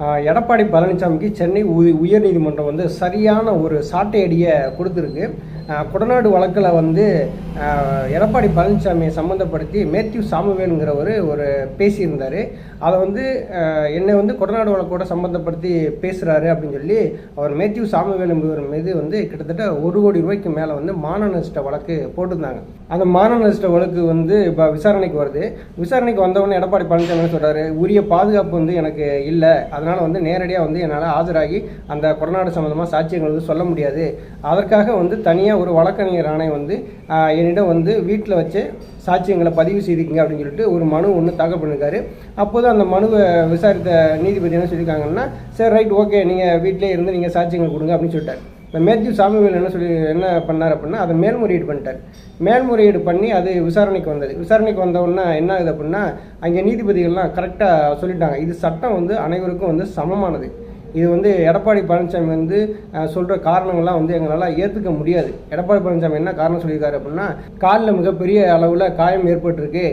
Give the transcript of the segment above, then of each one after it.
எடப்பாடி பழனிசாமிக்கு சென்னை உ- உயர்நீதிமன்றம் வந்து சரியான ஒரு சாட்டை அடியை கொடுத்துருக்கு. குடநாடு வழக்கில் வந்து எடப்பாடி பழனிசாமியை சம்மந்தப்படுத்தி மேத்யூ சாமுவேலுங்கிறவர் ஒரு பேசியிருந்தார். அதை வந்து என்னை வந்து கொடநாடு வழக்கோட சம்மந்தப்படுத்தி பேசுகிறாரு அப்படின்னு சொல்லி அவர் மேத்யூ சாமுவேல் என்பவர் மீது வந்து கிட்டத்தட்ட ஒரு கோடி ரூபாய்க்கு மேலே வந்து மான நஷ்ட வழக்கு போட்டிருந்தாங்க. அந்த மான நஷ்ட வழக்கு வந்து இப்போ விசாரணைக்கு வருது. விசாரணைக்கு வந்தவொடனே எடப்பாடி பழனிசாமி சொல்கிறாரு உரிய பாதுகாப்பு வந்து எனக்கு இல்லை. அதை அதனால் வந்து நேரடியாக வந்து என்னால் ஆஜராகி அந்த கொடநாடு சம்மந்தமாக சாட்சியங்கள் வந்து சொல்ல முடியாது. அதற்காக வந்து தனியாக ஒரு வழக்கறிஞர் ஆணையம் வந்து என்னிடம் வந்து வீட்டில் வச்சு சாட்சியங்களை பதிவு செய்திருக்கீங்க அப்படின்னு சொல்லிட்டு ஒரு மனு ஒன்று தாக்கல் பண்ணிருக்காரு. அப்போது அந்த மனுவை விசாரித்த நீதிபதி என்ன சொல்லியிருக்காங்கன்னா சரி ரைட் ஓகே. நீங்கள் வீட்டிலே இருந்து நீங்கள் சாட்சியங்கள் கொடுங்க அப்படின்னு சொல்லிட்டாரு. இந்த மேத்யூ சாமுவேல் என்ன சொல்லி என்ன பண்ணார் அப்படின்னா அதை மேல்முறையீடு பண்ணிட்டார். மேல்முறையீடு பண்ணி அது விசாரணைக்கு வந்தது. விசாரணைக்கு வந்தவுடனே என்ன ஆகுது அப்படின்னா அங்கே நீதிபதிகள்லாம் கரெக்டாக சொல்லிட்டாங்க. இது சட்டம் வந்து அனைவருக்கும் வந்து சமமானது. இது வந்து எடப்பாடி பழனிசாமி வந்து சொல்கிற காரணங்கள்லாம் வந்து எங்களால் ஏற்றுக்க முடியாது. எடப்பாடி பழனிசாமி என்ன காரணம் சொல்லியிருக்காரு அப்படின்னா காலில் மிகப்பெரிய அளவில் காயம் ஏற்பட்டிருக்கு.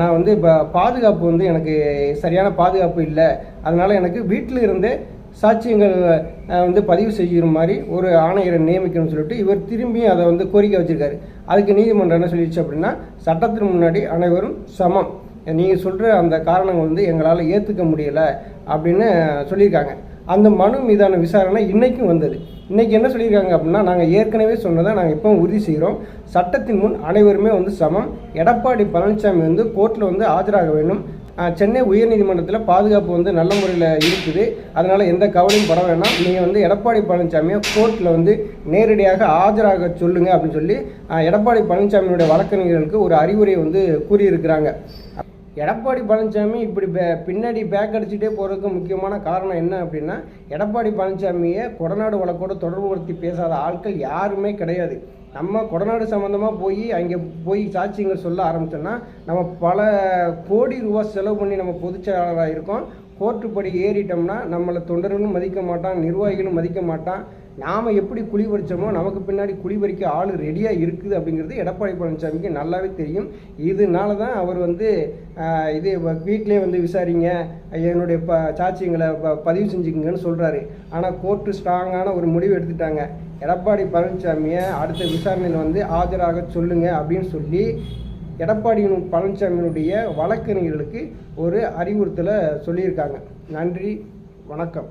நான் வந்து இப்போ பாதுகாப்பு வந்து எனக்கு சரியான பாதுகாப்பு இல்லை. அதனால் எனக்கு வீட்டில் இருந்தே சாட்சியங்கள் வந்து பதிவு செய்கிற மாதிரி ஒரு ஆணையரை நியமிக்கணும்னு சொல்லிட்டு இவர் திரும்பியும் அதை வந்து கோரிக்கை வச்சுருக்காரு. அதுக்கு நீதிமன்றம் என்ன சொல்லிடுச்சு அப்படின்னா சட்டத்தின் முன்னாடி அனைவரும் சமம். நீங்கள் சொல்கிற அந்த காரணங்கள் வந்து எங்களால் ஏற்றுக்க முடியலை அப்படின்னு சொல்லியிருக்காங்க. அந்த மனு மீதான விசாரணை இன்றைக்கும் வந்தது. இன்றைக்கி என்ன சொல்லியிருக்காங்க அப்படின்னா நாங்கள் ஏற்கனவே சொன்னதை நாங்கள் இப்போ உறுதி செய்கிறோம். சட்டத்தின் முன் அனைவருமே வந்து சமம். எடப்பாடி பழனிசாமி வந்து கோர்ட்டில் வந்து ஆஜராக வேண்டும். சென்னை உயர்நீதிமன்றத்தில் பாதுகாப்பு வந்து நல்ல முறையில் இருக்குது. அதனால் எந்த கவலையும் பட வேணாம். நீங்கள் வந்து எடப்பாடி பழனிசாமியை கோர்ட்டில் வந்து நேரடியாக ஆஜராக சொல்லுங்கள் அப்படின்னு சொல்லி எடப்பாடி பழனிசாமியினுடைய வழக்கறிஞர்களுக்கு ஒரு அறிவுரை வந்து கூறியிருக்கிறாங்க. எடப்பாடி பழனிசாமி இப்படி பே பின்னாடி பேக் அடிச்சுட்டே போகிறதுக்கு முக்கியமான காரணம் என்ன அப்படின்னா எடப்பாடி பழனிசாமியை கொடநாடு வழக்கோடு தொடர்புபடுத்தி பேசாத ஆட்கள் யாருமே கிடையாது. நம்ம கொடநாடு சம்மந்தமாக போய் அங்கே போய் சாட்சியங்கள் சொல்ல ஆரம்பித்தோன்னா நம்ம பல கோடி ரூபா செலவு பண்ணி நம்ம பொதுச்செயலாளராக இருக்கோம். கோர்ட்டு படி ஏறிட்டோம்னா நம்மளை தொண்டர்களும் மதிக்க மாட்டான் நிர்வாகிகளும் மதிக்க மாட்டான் நாம் எப்படி குழி பறிச்சோமோ நமக்கு பின்னாடி குழி பறிக்க ஆள் ரெடியாக இருக்குது அப்படிங்கிறது எடப்பாடி பழனிசாமிக்கு நல்லாவே தெரியும். இதனால தான் அவர் வந்து இது வீட்டிலே வந்து விசாரிங்க என்னுடைய ப சாட்சியங்களை ப பதிவு செஞ்சுக்கங்கன்னு சொல்கிறாரு ஆனால் கோர்ட்டு ஸ்ட்ராங்கான ஒரு முடிவு எடுத்துட்டாங்க. எடப்பாடி பழனிசாமியை அடுத்த விசாரணையில் வந்து ஆஜராக சொல்லுங்கள் அப்படின்னு சொல்லி எடப்பாடி பழனிசாமியினுடைய வழக்கறிஞர்களுக்கு ஒரு அறிவுறுத்தலை சொல்லியிருக்காங்க. நன்றி வணக்கம்.